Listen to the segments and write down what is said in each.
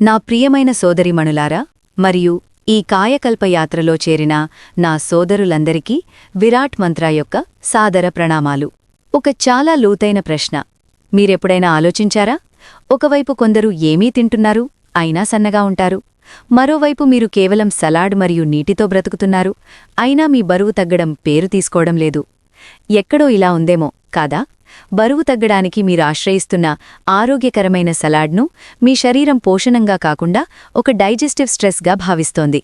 నా ప్రియమైన సోదరిమణులారా మరియు ఈ కాయకల్ప యాత్రలో చేరిన నా సోదరులందరికీ విరాట్ మంత్ర యొక్క సాదర ప్రణామాలు. ఒక చాలా లోతైన ప్రశ్న. మీరెప్పుడైనా ఆలోచించారా? ఒకవైపు కొందరు ఏమీ తింటున్నారు అయినా సన్నగా ఉంటారు. మరోవైపు మీరు కేవలం సలాడ్ మరియు నీటితో బ్రతుకుతున్నారు అయినా మీ బరువు తగ్గడం పేరు తీసుకోవడం లేదు. ఎక్కడో ఇలా ఉందేమో కాదా? బరువు తగ్గడానికి మీరు ఆశ్రయిస్తున్న ఆరోగ్యకరమైన సలాడ్ను మీ శరీరం పోషణంగా కాకుండా ఒక డైజెస్టివ్ స్ట్రెస్గా భావిస్తోంది.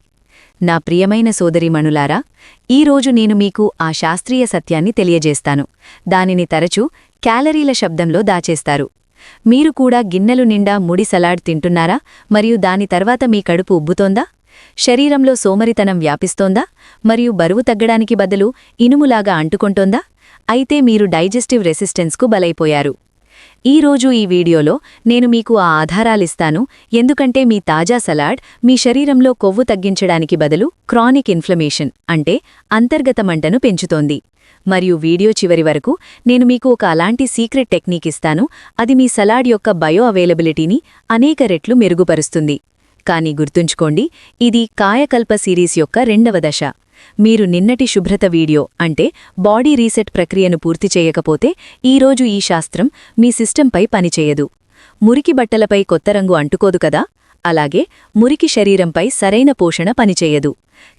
నా ప్రియమైన సోదరీమణులారా ఈరోజు నేను మీకు ఆ శాస్త్రీయ సత్యాన్ని తెలియజేస్తాను. దానిని తరచూ క్యాలరీల శబ్దంలో దాచేస్తారు. మీరు కూడా గిన్నెలు నిండా ముడి సలాడ్ తింటున్నారా? మరియు దాని తర్వాత మీ కడుపు ఉబ్బుతోందా? శరీరంలో సోమరితనం వ్యాపిస్తోందా? మరియు బరువు తగ్గడానికి బదులు ఇనుములాగా అంటుకొంటోందా? అయితే మీరు డైజెస్టివ్ రెసిస్టెన్స్కు బలైపోయారు. ఈరోజు ఈ వీడియోలో నేను మీకు ఆ ఆధారాలిస్తాను. ఎందుకంటే మీ తాజా సలాడ్ మీ శరీరంలో కొవ్వు తగ్గించడానికి బదులు క్రానిక్ ఇన్ఫ్లమేషన్ అంటే అంతర్గత మంటను పెంచుతోంది. మరియు వీడియో చివరి వరకు నేను మీకు ఒక అలాంటి సీక్రెట్ టెక్నిక్ ఇస్తాను. అది మీ సలాడ్ యొక్క బయో అవైలబిలిటీని అనేక రెట్లు మెరుగుపరుస్తుంది. కానీ గుర్తుంచుకోండి ఇది కాయకల్ప సిరీస్ యొక్క రెండవ దశ. మీరు నిన్నటి శుభ్రత వీడియో అంటే బాడీ రీసెట్ ప్రక్రియను పూర్తి చేయకపోతే ఈరోజు ఈ శాస్త్రం మీ సిస్టంపై పనిచేయదు. మురికి బట్టలపై కొత్త రంగు అంటుకోదు కదా? అలాగే మురికి శరీరంపై సరైన పోషణ పనిచేయదు.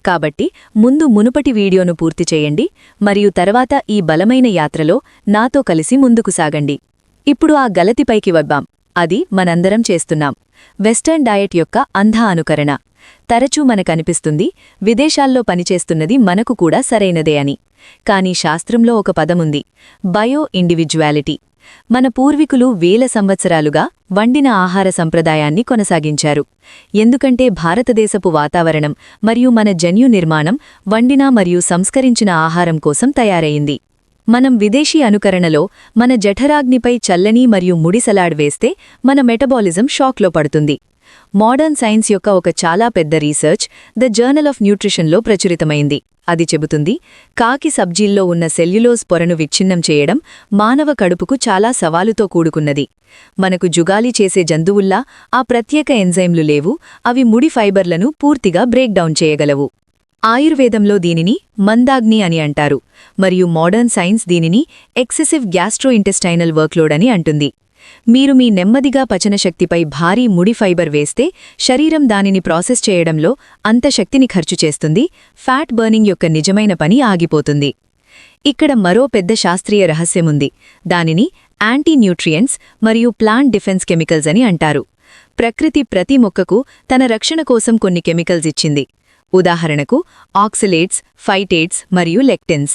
కాబట్టి ముందు మునుపటి వీడియోను పూర్తి చేయండి మరియు తర్వాత ఈ బలమైన యాత్రలో నాతో కలిసి ముందుకు సాగండి. ఇప్పుడు ఆ గలతిపైకి వద్దాం. అది మనందరం చేస్తున్నాం. వెస్టర్న్ డయట్ యొక్క అంధ అనుకరణ. తరచూ మనకనిపిస్తుంది విదేశాల్లో పనిచేస్తున్నది మనకు కూడా సరైనదే అని. కాని శాస్త్రంలో ఒక పదముంది బయో ఇండివిజువాలిటీ మన పూర్వీకులు వేల సంవత్సరాలుగా వండిన ఆహార సంప్రదాయాన్ని కొనసాగించారు. ఎందుకంటే భారతదేశపు వాతావరణం మరియు మన జన్యు నిర్మాణం వండిన మరియు సంస్కరించిన ఆహారం కోసం తయారయింది మనం విదేశీ అనుకరణలో మన జఠరాగ్నిపై చల్లని మరియు ముడిసలాడ్ వేస్తే మన మెటబాలిజం షాక్లో పడుతుంది. మోడర్న్ సైన్స్ యొక్క ఒక చాలా పెద్ద రీసెర్చ్ ద జర్నల్ ఆఫ్ న్యూట్రిషన్లో ప్రచురితమైంది. అది చెబుతుంది కాకి సబ్జీల్లో ఉన్న సెల్యులోజ్ పొరను విచ్ఛిన్నం చేయడం మానవ కడుపుకు చాలా సవాలుతో కూడుకున్నది. మనకు జుగాలి చేసే జంతువుల్లా ఆ ప్రత్యేక ఎంజైమ్లు లేవు అవి ముడి ఫైబర్లను పూర్తిగా బ్రేక్ డౌన్ చేయగలవు. ఆయుర్వేదంలో దీనిని మందాగ్ని అని అంటారు మరియు మోడర్న్ సైన్స్ దీనిని ఎక్సెసివ్ గ్యాస్ట్రోఇంటెస్టైనల్ వర్క్లోడ్ అని అంటుంది. మీరు మీ నెమ్మదిగా పచనశక్తిపై భారీ ముడి ఫైబర్ వేస్తే శరీరం దానిని ప్రాసెస్ చేయడంలో అంత శక్తిని ఖర్చు చేస్తుంది ఫ్యాట్ బర్నింగ్ యొక్క నిజమైన పని ఆగిపోతుంది. ఇక్కడ మరో పెద్ద శాస్త్రీయ రహస్యముంది దానిని యాంటీన్యూట్రియంట్స్ మరియు ప్లాంట్ డిఫెన్స్ కెమికల్స్ అని అంటారు. ప్రకృతి ప్రతి మొక్కకు తన రక్షణ కోసం కొన్ని కెమికల్స్ ఇచ్చింది. ఉదాహరణకు ఆక్సిలేట్స్ ఫైటేట్స్ మరియు లెక్టెన్స్.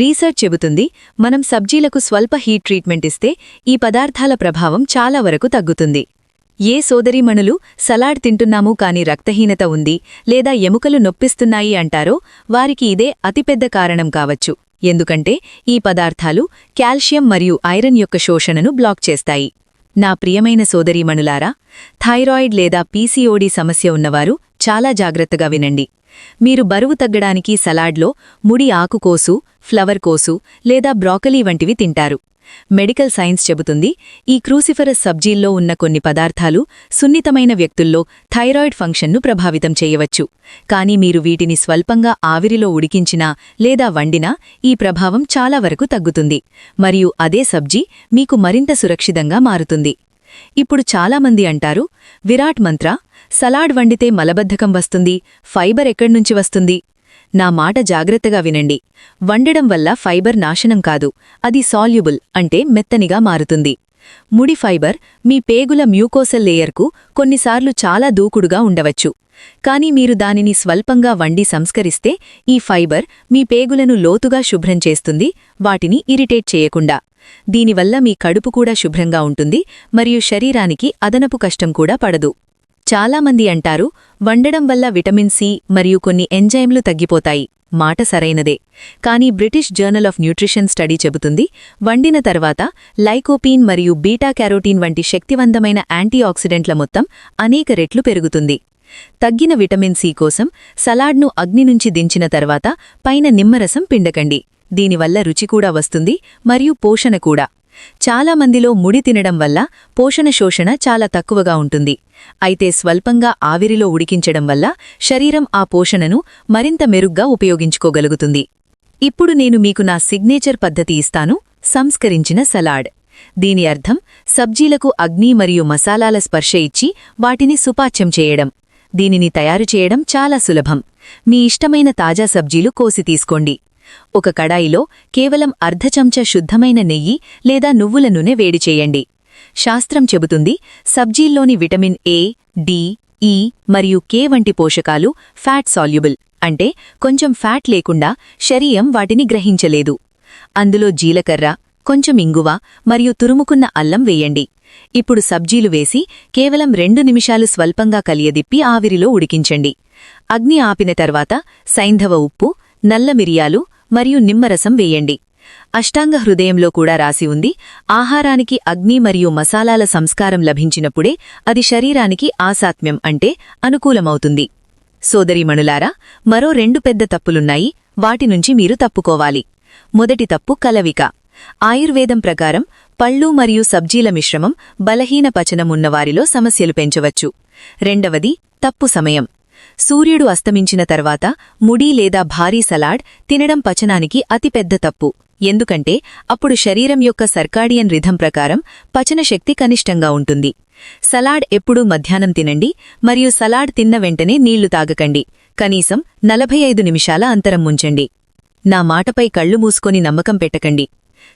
రీసెర్చ్ చెబుతుంది మనం సబ్జీలకు స్వల్ప హీట్ ట్రీట్మెంట్ ఇస్తే ఈ పదార్థాల ప్రభావం చాలా వరకు తగ్గుతుంది. ఏ సోదరీమణులు సలాడ్ తింటున్నాము కాని రక్తహీనత ఉంది లేదా ఎముకలు నొప్పిస్తున్నాయి అంటారో వారికి ఇదే అతిపెద్ద కారణం కావచ్చు. ఎందుకంటే ఈ పదార్థాలు కాల్షియం మరియు ఐరన్ యొక్క శోషణను బ్లాక్ చేస్తాయి. నా ప్రియమైన సోదరీమణులారా థైరాయిడ్ లేదా పీసీఓడీ సమస్య ఉన్నవారు చాలా జాగ్రత్తగా వినండి. మీరు బరువు తగ్గడానికి సలాడ్లో ముడి ఆకుకోసు ఫ్లవర్ కోసు లేదా బ్రాకలీ వంటివి తింటారు. మెడికల్ సైన్స్ చెబుతుంది ఈ క్రూసిఫరస్ సబ్జీల్లో ఉన్న కొన్ని పదార్థాలు సున్నితమైన వ్యక్తుల్లో థైరాయిడ్ ఫంక్షన్ను ప్రభావితం చేయవచ్చు. కానీ మీరు వీటిని స్వల్పంగా ఆవిరిలో ఉడికించినా లేదా వండినా ఈ ప్రభావం చాలా వరకు తగ్గుతుంది. మరియు అదే సబ్జీ మీకు మరింత సురక్షితంగా మారుతుంది. ఇప్పుడు చాలామంది అంటారు విరాట్ మంత్ర సలాడ్ వండితే మలబద్ధకం వస్తుంది ఫైబర్ ఎక్కడ్నుంచి వస్తుంది? నా మాట జాగ్రత్తగా వినండి. వండడం వల్ల ఫైబర్ నాశనం కాదు అది సాల్యుబుల్ అంటే మెత్తనిగా మారుతుంది. ముడి ఫైబర్ మీ పేగుల మ్యూకోసల్ లేయర్కు కొన్నిసార్లు చాలా దూకుడుగా ఉండవచ్చు. కాని మీరు దానిని స్వల్పంగా వండి సంస్కరిస్తే ఈ ఫైబర్ మీ పేగులను లోతుగా శుభ్రం చేస్తుంది వాటిని ఇరిటేట్ చేయకుండా. దీనివల్ల మీ కడుపు కూడా శుభ్రంగా ఉంటుంది మరియు శరీరానికి అదనపు కష్టం కూడా పడదు. చాలామంది అంటారు వండడం వల్ల విటమిన్ సి మరియు కొన్ని ఎంజైమ్లు తగ్గిపోతాయి. మాట సరైనదే. కానీ British journal of nutrition study చెబుతుంది వండిన తర్వాత లైకోపీన్ మరియు బీటా క్యారోటీన్ వంటి శక్తివంతమైన యాంటీఆక్సిడెంట్ల మొత్తం అనేక రెట్లు పెరుగుతుంది. తగ్గిన విటమిన్ సి కోసం సలాడ్ను అగ్ని నుంచి దించిన తర్వాత పైన నిమ్మరసం పిండకండి. దీనివల్ల రుచి కూడా వస్తుంది మరియు పోషణ కూడా. చాలా మందిలో ముడి తినడం వల్ల పోషణ శోషణ చాలా తక్కువగా ఉంటుంది. అయితే స్వల్పంగా ఆవిరిలో ఉడికించడం వల్ల శరీరం ఆ పోషణను మరింత మెరుగ్గా ఉపయోగించుకోగలుగుతుంది. ఇప్పుడు నేను మీకు నా సిగ్నేచర్ పద్ధతి ఇస్తాను. సంస్కరించిన సలాడ్. దీని అర్థం సబ్జీలకు అగ్ని మరియు మసాలాల స్పర్శ ఇచ్చి వాటిని సుపాచ్యం చేయడం. దీనిని తయారు చేయడం చాలా సులభం. మీ ఇష్టమైన తాజా సబ్జీలు కోసి తీసుకోండి. ఒక కడాయిలో కేవలం అర్ధ చెంచా శుద్ధమైన నెయ్యి లేదా నువ్వుల నూనె వేడి చేయండి. శాస్త్రం చెబుతుంది సబ్జీల్లోని విటమిన్ ఏ డి ఈ మరియు కే వంటి పోషకాలు ఫ్యాట్ సాల్యుబుల్ అంటే కొంచెం ఫ్యాట్ లేకుండా శరీరం వాటిని గ్రహించలేదు. అందులో జీలకర్ర కొంచెం ఇంగువ మరియు తురుముకున్న అల్లం వేయండి. ఇప్పుడు సబ్జీలు వేసి కేవలం రెండు నిమిషాలు స్వల్పంగా కలియదిప్పి ఆవిరిలో ఉడికించండి. అగ్ని ఆపిన తర్వాత సైంధవ ఉప్పు నల్ల మిరియాలు మరియు నిమ్మరసం వేయండి. అష్టాంగ హృదయంలో కూడా రాసి ఉంది ఆహారానికి అగ్ని మరియు మసాలాల సంస్కారం లభించినప్పుడే అది శరీరానికి ఆసాత్మ్యం అంటే అనుకూలమవుతుంది. సోదరిమణులారా మరో రెండు పెద్ద తప్పులున్నాయి వాటి నుంచి మీరు తప్పుకోవాలి. మొదటి తప్పు కలవిక. ఆయుర్వేదం ప్రకారం పళ్ళు మరియు సబ్జీల మిశ్రమం బలహీన పచనం ఉన్నవారిలో సమస్యలు పెంచవచ్చు. రెండవది తప్పు సమయం. సూర్యుడు అస్తమించిన తర్వాత ముడి లేదా భారీ సలాడ్ తినడం పచనానికి అతిపెద్ద తప్పు. ఎందుకంటే అప్పుడు శరీరం యొక్క సర్కాడియన్ రిధం ప్రకారం పచనశక్తి కనిష్టంగా ఉంటుంది. సలాడ్ ఎప్పుడూ మధ్యాహ్నం తినండి మరియు సలాడ్ తిన్న వెంటనే నీళ్ళు తాగకండి. కనీసం నలభై ఐదు నిమిషాల అంతరం ముంచండి. నా మాటపై కళ్ళు మూసుకొని నమ్మకం పెట్టకండి.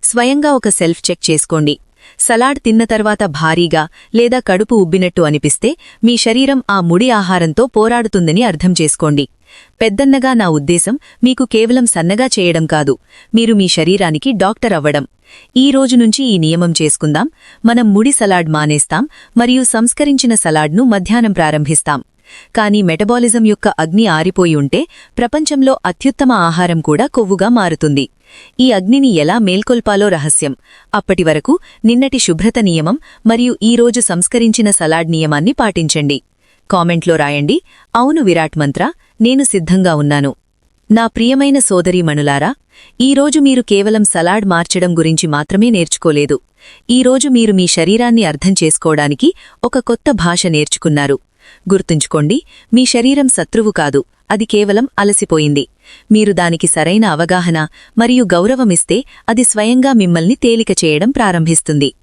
స్వయంగా ఒక సెల్ఫ్ చెక్ చేసుకోండి. సలాడ్ తిన్న తర్వాత భారీగా లేదా కడుపు ఉబ్బినట్టు అనిపిస్తే మీ శరీరం ఆ ముడి ఆహారంతో పోరాడుతుందని అర్థం చేసుకోండి. పెద్దన్నగా నా ఉద్దేశం మీకు కేవలం సన్నగా చేయడం కాదు. మీరు మీ శరీరానికి డాక్టర్ అవ్వడం. ఈ రోజు నుంచి ఈ నియమం చేసుకుందాం. మనం ముడి సలాడ్ మానేస్తాం మరియు సంస్కరించిన సలాడ్ను మధ్యాహ్నం ప్రారంభిస్తాం. కానీ మెటబాలిజం యొక్క అగ్ని ఆరిపోయి ఉంటే ప్రపంచంలో అత్యుత్తమ ఆహారం కూడా కొవ్వుగా మారుతుంది. ఈ అగ్నిని ఎలా మేల్కొల్పాలో రహస్యం. అప్పటి వరకు నిన్నటి శుభ్రత నియమం మరియు ఈరోజు సంస్కరించిన సలాడ్ నియమాన్ని పాటించండి. కామెంట్లో రాయండి. అవును విరాట్ మంత్ర నేను సిద్ధంగా ఉన్నాను. నా ప్రియమైన సోదరీమణులారా ఈరోజు మీరు కేవలం సలాడ్ మార్చడం గురించి మాత్రమే నేర్చుకోలేదు. ఈరోజు మీరు మీ శరీరాన్ని అర్థం చేసుకోవడానికి ఒక కొత్త భాష నేర్చుకున్నారు. గుర్తుంచుకోండి మీ శరీరం శత్రువు కాదు అది కేవలం అలసిపోయింది. మీరు దానికి సరైన అవగాహన మరియు గౌరవమిస్తే అది స్వయంగా మిమ్మల్ని తేలిక చేయడం ప్రారంభిస్తుంది.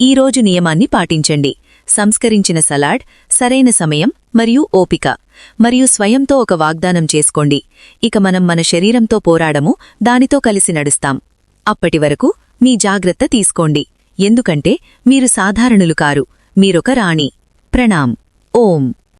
ఈరోజు నియమాన్ని పాటించండి. సంస్కరించిన సలాడ్ సరైన సమయం మరియు ఓపిక. మరియు స్వయంతో ఒక వాగ్దానం చేసుకోండి. ఇక మనం మన శరీరంతో పోరాడము దానితో కలిసి నడుస్తాం. అప్పటి వరకు మీ జాగ్రత్త తీసుకోండి. ఎందుకంటే మీరు సాధారణులు కారు మీరొక రాణి. ప్రణామ్. ஓம்